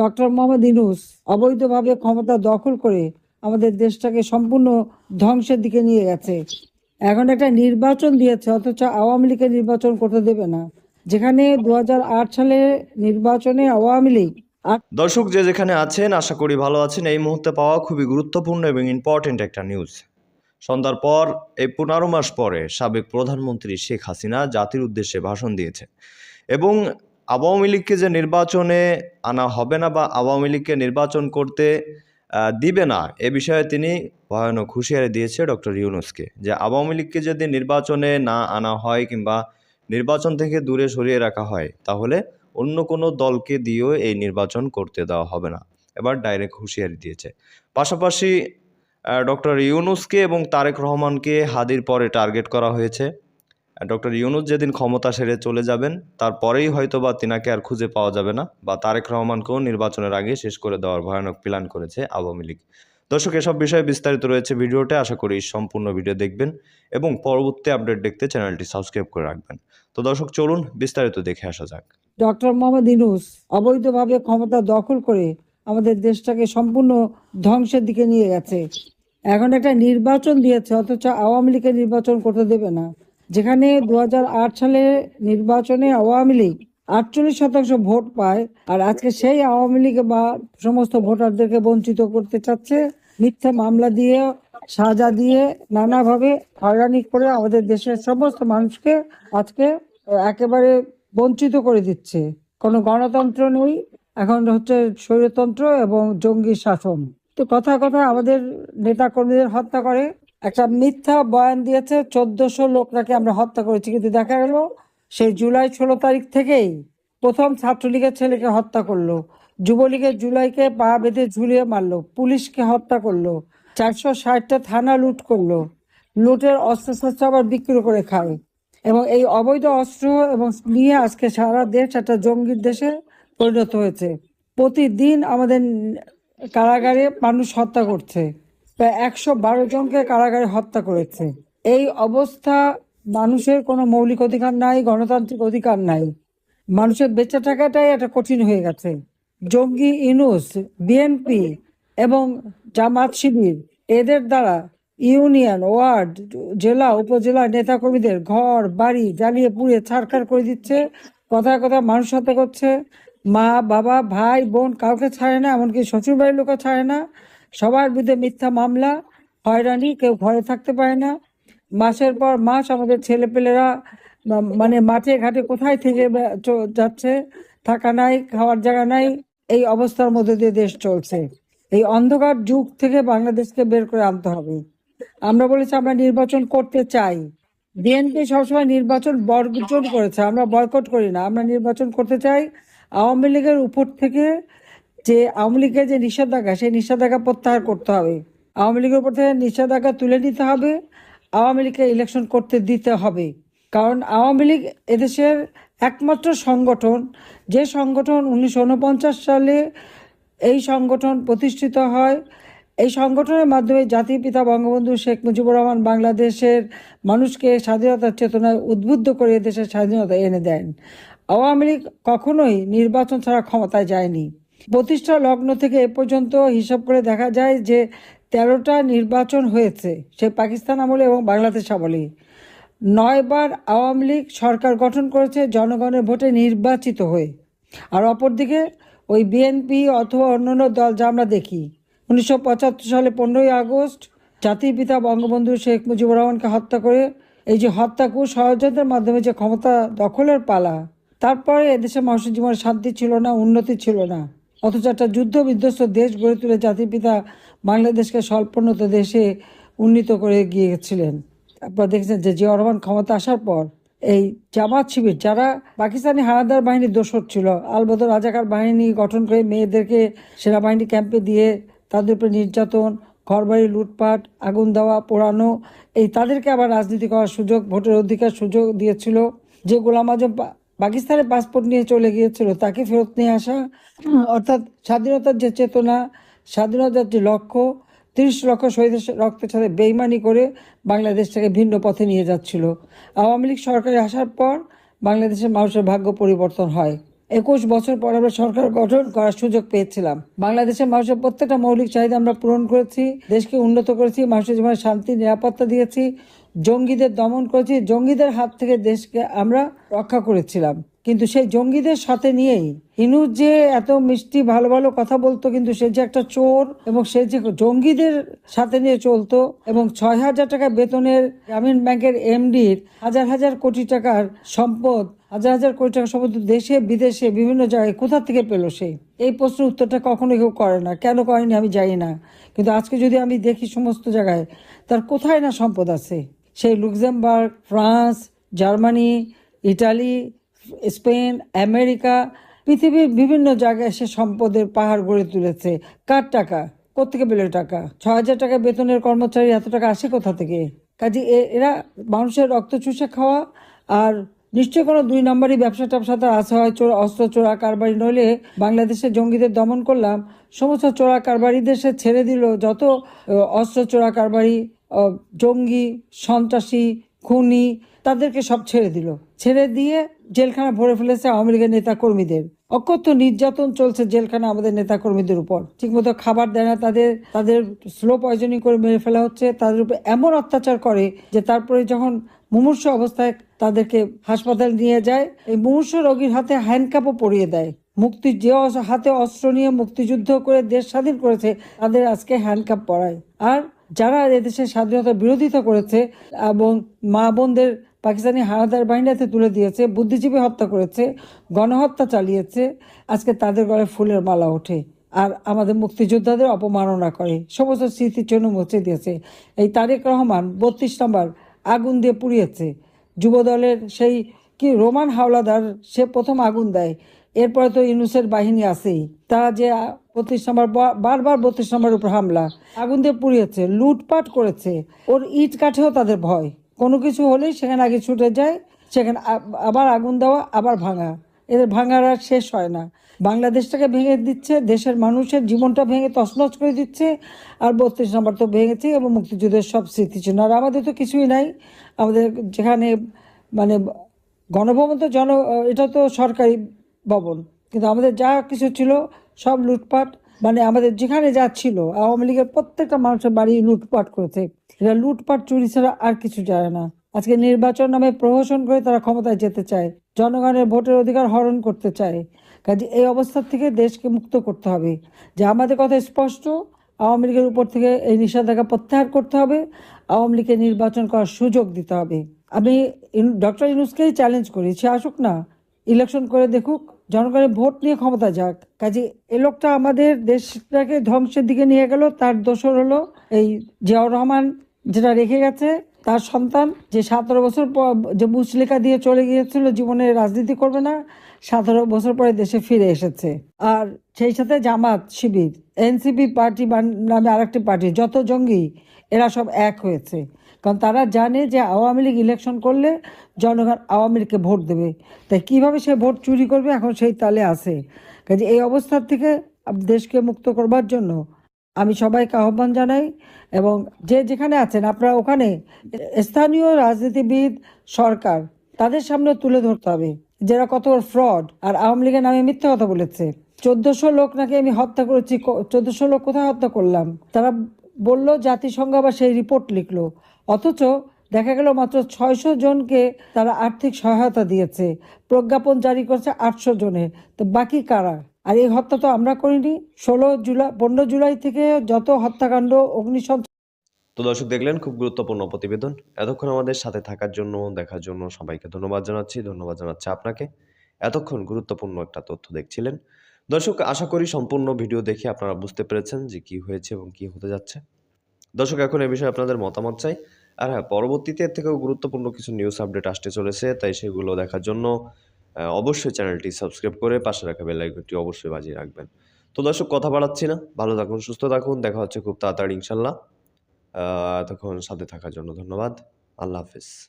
Doctor Mohammad Yunus অবৈধভাবে ক্ষমতা দখল করে আমাদের দেশটাকে সম্পূর্ণ ধ্বংসের দিকে নিয়ে গেছে। এখন একটা নির্বাচন দিয়েছে, অথচ আওয়ামী লীগের নির্বাচন করতে দেবে না। যেখানে দু হাজার আট সালে নির্বাচনে আওয়ামী লীগ দর্শক, যে যেখানে আছেন, আশা করি ভালো আছেন। এই মুহূর্তে পাওয়া খুবই গুরুত্বপূর্ণ এবং ইম্পর্টেন্ট একটা নিউজ সন্ধ্যার পর, এই পনেরো মাস পরে সাবেক প্রধানমন্ত্রী শেখ হাসিনা জাতির উদ্দেশ্যে ভাষণ দিয়েছে এবং আওয়ামী লীগকে যে নির্বাচনে আনা হবে না বা আওয়ামী লীগকে নির্বাচন করতে দিবে না, এ বিষয়ে তিনি ভয়ানক হুঁশিয়ারি দিয়েছে ডক্টর ইউনুসকে যে আওয়ামী লীগকে যদি নির্বাচনে না আনা হয় কিংবা নির্বাচন থেকে দূরে সরিয়ে রাখা হয়, তাহলে অন্য কোনো দলকে দিয়েও এই নির্বাচন করতে দেওয়া হবে না। এবার ডাইরেক্ট হুঁশিয়ারি দিয়েছে। পাশাপাশি ডক্টর ইউনুসকে এবং তারেক রহমানকে হাদির পরে টার্গেট করা হয়েছে। ডক্টর ইউনুস যেদিন ক্ষমতা সেরে চলে যাবেন, তারপরেই হয়তো বা তিনাকে আর খুঁজে পাওয়া যাবে না বা তারেক রহমানকেও নির্বাচনের আগে শেষ করে দেওয়ার ভয়ানক প্ল্যান করেছে আওয়ামী লীগ। দর্শক, এসব বিষয়ে বিস্তারিত রয়েছে ভিডিওতে, আশা করি সম্পূর্ণ ভিডিও দেখবেন এবং পরবর্তী আপডেট দেখতে চ্যানেলটি সাবস্ক্রাইব করে রাখবেন। তো দর্শক, চলুন বিস্তারিত দেখে আসা যাক। ডক্টর মোহাম্মদ ইনুস অবৈধভাবে ক্ষমতা দখল করে আমাদের দেশটাকে সম্পূর্ণ ধ্বংসের দিকে নিয়ে গেছে। এখন একটা নির্বাচন দিয়েছে, অথচ আওয়ামী লীগের নির্বাচন করতে দেবে না। যেখানে দু হাজার আট সালে নির্বাচনে আওয়ামী লীগ আটচল্লিশ শতাংশ ভোট পায় আর আজকে সেই আওয়ামী লীগ বা সমস্ত ভোটারদেরকে বঞ্চিত করতে চাচ্ছে, মিথ্যা মামলা দিয়ে, সাজা দিয়ে, নানাভাবে হয়রানি করে আমাদের দেশের সমস্ত মানুষকে আজকে একেবারে বঞ্চিত করে দিচ্ছে। কোনো গণতন্ত্র নেই, এখন হচ্ছে স্বৈরতন্ত্র এবং জঙ্গি শাসন। তো কথা কথা আমাদের নেতা কর্মীদের হত্যা করে একটা মিথ্যা বয়ান দিয়েছে, চোদ্দশো লোক নাকি আমরা হত্যা করেছি। কিন্তু দেখা গেল, সেই জুলাই ষোলো তারিখ থেকেই প্রথম ছাত্রলীগের ছেলেকে হত্যা করল। যুবলীগের জুলাইকে পা বেঁধে ঝুলিয়ে মারলো, পুলিশকে হত্যা করল, চারশো ষাটটা থানা লুট করল, লুটের অস্ত্রশস্ত্র আবার বিক্রি করে খায়। এবং এই অবৈধ অস্ত্র এবং নিয়ে আজকে সারা দেশ একটা জঙ্গির দেশে পরিণত হয়েছে। প্রতিদিন আমাদের কারাগারে মানুষ হত্যা করছে। প্রায় একশো বারো জনকে কারাগারে হত্যা করেছে। এই অবস্থা মানুষের কোনো মৌলিক অধিকার নাই, গণতান্ত্রিক অধিকার নাই। মানুষের বেঁচে থাকাটাই একটা কঠিন হয়ে গেছে। জঙ্গি, ইনুস, বিএনপি এবং জামাত শিবির, এদের দ্বারা ইউনিয়ন, ওয়ার্ড, জেলা, উপজেলা নেতাকর্মীদের ঘর, বাড়ি জ্বালিয়ে পুড়িয়ে ছাড়খাড় করে দিচ্ছে, কথায় কথা মানুষ হত্যা করছে। মা, বাবা, ভাই, বোন কাউকে ছাড়ে না, এমনকি শ্বশুর বাড়ির লোকও ছাড়ে না। সবার বিরুদ্ধে মিথ্যা মামলা, হয়রানি, কেউ ঘরে থাকতে পারে না। মাসের পর মাস আমাদের ছেলেপেলেরা মানে মাঠে, ঘাটে কোথায় থেকে যাচ্ছে, থাকা নাই, খাওয়ার জায়গা নাই, এই অবস্থার মধ্যে দিয়ে দেশ চলছে। এই অন্ধকার যুগ থেকে বাংলাদেশকে বের করে আনতে হবে। আমরা বলেছি আমরা নির্বাচন করতে চাই। বিএনপি সবসময় নির্বাচন বর্জন করেছে, আমরা বয়কট করি না। আমরা নির্বাচন করতে চাই আওয়ামী লীগের উপর থেকে যে আওয়ামী লীগের যে নিষেধাজ্ঞা, সেই নিষেধাজ্ঞা প্রত্যাহার করতে হবে। আওয়ামী লীগের উপর থেকে নিষেধাজ্ঞা তুলে নিতে হবে, আওয়ামী লীগকে ইলেকশন করতে দিতে হবে। কারণ আওয়ামী লীগ এদেশের একমাত্র সংগঠন, যে সংগঠন উনিশশো উনপঞ্চাশ সালে এই সংগঠন প্রতিষ্ঠিত হয়, এই সংগঠনের মাধ্যমে জাতির পিতা বঙ্গবন্ধু শেখ মুজিবুর রহমান বাংলাদেশের মানুষকে স্বাধীনতার চেতনায় উদ্বুদ্ধ করে দেশের স্বাধীনতা এনে দেন। আওয়ামী লীগ কখনোই নির্বাচন ছাড়া ক্ষমতায় যায়নি। প্রতিষ্ঠা লগ্ন থেকে এ পর্যন্ত হিসাব করে দেখা যায় যে তেরোটা নির্বাচন হয়েছে, সে পাকিস্তান আমলে এবং বাংলাদেশ আমলে। নয়বার আওয়ামী লীগ সরকার গঠন করেছে জনগণের ভোটে নির্বাচিত হয়ে। আর অপরদিকে ওই বিএনপি অথবা অন্যান্য দল যা আমরা দেখি, উনিশশো পঁচাত্তর সালে পনেরোই আগস্ট জাতির পিতা বঙ্গবন্ধু শেখ মুজিবুর রহমানকে হত্যা করে এই যে হত্যাকু ষড়যন্ত্রের মাধ্যমে যে ক্ষমতা দখলের পালা, তারপরে এদেশে মানুষের জীবনে শান্তি ছিল না, উন্নতি ছিল না। অথচ একটা যুদ্ধ বিধ্বস্ত দেশ গড়ে তুলে জাতির পিতা বাংলাদেশকে স্বল্পোন্নত দেশে উন্নীত করে গিয়েছিলেন। আপনারা দেখেছেন যে জিয়া রহমান ক্ষমতা আসার পর এই জামাত শিবির, যারা পাকিস্তানি হানাদার বাহিনীর দোসর ছিল, আলবদর রাজাকার বাহিনী গঠন করে মেয়েদেরকে সেনাবাহিনী ক্যাম্পে দিয়ে তাদের উপরে নির্যাতন, ঘরবাড়ি লুটপাট, আগুন দেওয়া, পোড়ানো, এই তাদেরকে আবার রাজনীতি করার সুযোগ, ভোটের অধিকার সুযোগ দিয়েছিল যে গোলাম আজম পাকিস্তানের পাসপোর্ট নিয়ে চলে গিয়েছিল, তাকে ফেরত নিয়ে আসা, অর্থাৎ স্বাধীনতার যে চেতনা, স্বাধীনতার যে লক্ষ্য, তিরিশ লক্ষ শহীদের রক্তের সাথে বেইমানি করে বাংলাদেশটাকে ভিন্ন পথে নিয়ে যাচ্ছিল। আওয়ামী লীগ সরকারে আসার পর বাংলাদেশের মানুষের ভাগ্য পরিবর্তন হয়। একুশ বছর পর আমরা সরকার গঠন করার সুযোগ পেয়েছিলাম। বাংলাদেশের মানুষের প্রত্যেকটা মৌলিক চাহিদা আমরা পূরণ করেছি, দেশকে উন্নত করেছি, মানুষের জীবনে শান্তি, নিরাপত্তা দিয়েছি জঙ্গিদের দমন করেছি, জঙ্গিদের হাত থেকে দেশকে আমরা রক্ষা করেছিলাম। কিন্তু সেই জঙ্গিদের সাথে নিয়েই হিনু যে এত মিষ্টি, ভালো ভালো কথা বলতো, কিন্তু সে যে একটা চোর এবং সে যে জঙ্গিদের সাথে নিয়ে চলতো এবং ছয় হাজার টাকা বেতনের গ্রামীণ ব্যাংকের এমডির হাজার হাজার কোটি টাকার সম্পদ, হাজার হাজার কোটি টাকা সম্পদ দেশে, বিদেশে, বিভিন্ন জায়গায় কোথা থেকে পেল সে? এই প্রশ্নের উত্তরটা কখনো কেউ করে না। কেন করেনি আমি জানি না। কিন্তু আজকে যদি আমি দেখি সমস্ত জায়গায়, তার কোথায় না সম্পদ আছে? সেই Luxembourg, France, Germany, Italy, Spain, America, পৃথিবীর বিভিন্ন জায়গায় সে সম্পদের পাহাড় গড়ে তুলেছে। কার টাকা? কোথেকে পেল টাকা? ছ হাজার টাকা বেতনের কর্মচারী, এত টাকা আসে কোথা থেকে? কাজে এরা মানুষের রক্ত চুষে খাওয়া আর নিশ্চয়ই কোনো দুই নম্বরই ব্যবসা ট্যাবসা তার আছে, হয় চোর, অস্ত্র, চোরা কারবারি। নইলে বাংলাদেশের জঙ্গিদের দমন করলাম। সমস্ত চোরা কারবারিদের সে ছেড়ে দিল। যত অস্ত্র, চোরা কারবারি জঙ্গি, সন্ত্রাসী, খুনি তাদেরকে সব ছেড়ে দিল। ছেড়ে দিয়ে জেলখানা ভরে ফেলেছে আওয়ামী লীগের নেতা কর্মীদের অকথ্য নির্যাতন চলছে জেলখানা আমাদের নেতা কর্মীদের উপর। ঠিকমতো খাবার দেয় না তাদের তাদের স্লো পয়জনিং করে মেরে ফেলা হচ্ছে, তাদের উপর এমন অত্যাচার করে যে তারপরে যখন মুমূর্ষ অবস্থায় তাদেরকে হাসপাতাল নিয়ে যায়, এই মুমূর্ষ রোগীর হাতে হ্যান্ডকাপও পরিয়ে দেয়। মুক্তি যে হাতে অস্ত্র নিয়ে মুক্তিযুদ্ধ করে দেশ স্বাধীন করেছে, তাদের আজকে হ্যান্ডকাপ পরায়। আর যারা এদেশের স্বাধীনতা বিরোধিতা করেছে এবং মা বোনদের পাকিস্তানি হানাদার বাহিনীতে তুলে দিয়েছে, বুদ্ধিজীবী হত্যা করেছে, গণহত্যা চালিয়েছে, আজকে তাদের গলায় ফুলের মালা ওঠে আর আমাদের মুক্তিযোদ্ধাদের অপমাননা করে। সমস্ত স্মৃতির জন্য মুছে দিয়েছে। এই তারেক রহমান বত্রিশ নম্বর আগুন দিয়ে পুড়িয়েছে। যুবদলের সেই কি রোমান হাওলাদার, সে প্রথম আগুন দেয়। এরপরে তো ইউনুসের বাহিনী আছেই। তারা যে বত্রিশ নম্বর বারবার বত্রিশ নম্বর উপর হামলা, আগুন দিয়ে পুড়িয়েছে, লুটপাট করেছে, ওর ইট কাঠেও তাদের ভয়। কোনো কিছু হলেই সেখানে আগে ছুটে যায়, সেখানে আবার আগুন দেওয়া, আবার ভাঙা। এদের ভাঙার আর শেষ হয় না। বাংলাদেশটাকে ভেঙে দিচ্ছে, দেশের মানুষের জীবনটা ভেঙে তছনছ করে দিচ্ছে, আর বত্রিশ নম্বর তো ভেঙেছে এবং মুক্তিযুদ্ধের সব স্মৃতি ছিল। আর আমাদের তো কিছুই নাই। আমাদের যেখানে মানে গণভবন তো জন এটা তো সরকারি ভবন, কিন্তু আমাদের যা কিছু ছিল সব লুটপাট মানে আমাদের যেখানে যা ছিল, আওয়ামী লীগের প্রত্যেকটা মানুষের বাড়ি লুটপাট করেছে। এরা লুটপাট, চুরি ছাড়া আর কিছু যায় না। আজকে নির্বাচন নামে প্রহসন করে তারা ক্ষমতায় যেতে চায়, জনগণের ভোটের অধিকার হরণ করতে চায়। কাজে এই অবস্থার থেকে দেশকে মুক্ত করতে হবে। যে আমাদের কথা স্পষ্ট, আওয়ামী লীগের উপর থেকে এই নিষেধাজ্ঞা প্রত্যাহার করতে হবে, আওয়ামী লীগকে নির্বাচন করার সুযোগ দিতে হবে। আমি ডক্টর ইনুসকেই চ্যালেঞ্জ করি, সে আসুক না ইলেকশন করে দেখুক, জনগণের ভোট নিয়ে ক্ষমতা যাক। কাজে এ লোকটা আমাদের দেশটাকে ধ্বংসের দিকে নিয়ে গেল, তার দোষর হলো এই জিয়াউর রহমান, যেটা রেখে গেছে তার সন্তান যে সতেরো বছর পর যে মুচলেখা দিয়ে চলে গিয়েছিল, জীবনে রাজনীতি করবে না, সতেরো বছর পরে দেশে ফিরে এসেছে। আর সেই সাথে জামাত শিবির, এনসিপি পার্টি নামে আরেকটি পার্টি, যত জঙ্গি, এরা সব এক হয়েছে। কারণ তারা জানে যে আওয়ামী লীগ ইলেকশন করলে জনগণ আওয়ামী লীগকে ভোট দেবে। তাই কীভাবে সে ভোট চুরি করবে এখন সেই তালে আছে। কাজে এই অবস্থার থেকে দেশকে মুক্ত করবার জন্য আমি সবাইকে আহ্বান জানাই এবং যে যেখানে আছেন, আপনারা ওখানে স্থানীয় রাজনীতিবিদ, সরকার, তাদের সামনে তুলে ধরতে হবে। যারা কত ফ্রড আর আওয়ামী লীগের নামে মিথ্যা কথা বলেছে। চোদ্দশো লোক নাকি আমি হত্যা করেছি চোদ্দশো লোক কোথায় হত্যা করলাম? তারা বলল, জাতিসংঘ আবার সেই রিপোর্ট লিখলো। অথচ দেখা গেল মাত্র ছয়শো জনকে তারা আর্থিক সহায়তা দিয়েছে। প্রজ্ঞাপন জারি করেছে আটশো জনের তো বাকি কারা? আর এই হত্যা তো আমরা করিনি। ষোলো জুলাই পনেরো জুলাই থেকে যত হত্যাকাণ্ড, অগ্নিসংযোগ তো দর্শক দেখলেন, খুব গুরুত্বপূর্ণ প্রতিবেদন। এতক্ষণ আমাদের সাথে থাকার জন্য, দেখার জন্য সবাইকে ধন্যবাদ জানাচ্ছি ধন্যবাদ জানাচ্ছি আপনাকে। এতক্ষণ গুরুত্বপূর্ণ একটা তথ্য দেখছিলেন। দর্শক, আশা করি সম্পূর্ণ ভিডিও দেখে আপনারা বুঝতে পেরেছেন যে কি হয়েছে এবং কি হতে যাচ্ছে। দর্শক, এখন এ বিষয়ে আপনাদের মতামত চাই। আর হ্যাঁ পরবর্তীতে এর থেকেও গুরুত্বপূর্ণ কিছু নিউজ আপডেট আসতে চলেছে, তাই সেগুলো দেখার জন্য অবশ্যই চ্যানেলটি সাবস্ক্রাইব করে পাশে রাখা বেল আইকনটি অবশ্যই বাজিয়ে রাখবেন। তো দর্শক, কথা বাড়াচ্ছি না। ভালো থাকুন, সুস্থ থাকুন। দেখা হচ্ছে খুব তাড়াতাড়ি ইনশাল্লাহ এতক্ষণ সাথে থাকার জন্য ধন্যবাদ। আল্লাহ হাফিজ।